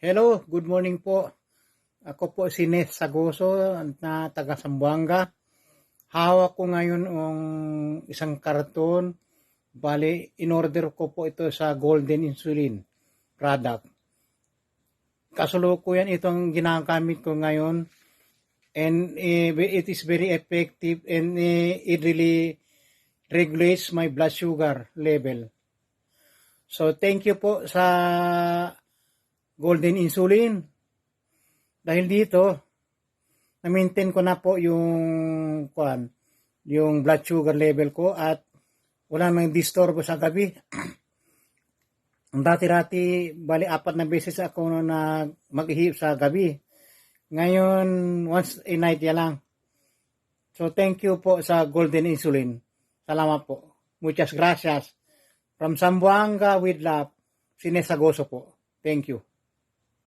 Hello, good morning po. Ako po si Nes Sagoso na taga Sambuanga. Hawak ko ngayon ang isang karton. Bali, in-order ko po ito sa Golden Insulin product. Kasulukuyan itong ginagamit ko ngayon and eh, it is very effective and eh, it really regulates my blood sugar level. So thank you po sa golden insulin. Dahil dito, na-maintain ko na po yung kuan, yung blood sugar level ko at wala nang disturbo sa gabi. Ang dati-rati, bali apat na beses ako na mag-ihip sa gabi. Ngayon, once a night ya lang. So, thank you po sa Golden Insulin. Salamat po. Muchas gracias. From Zamboanga with love, Sinesagoso po. Thank you.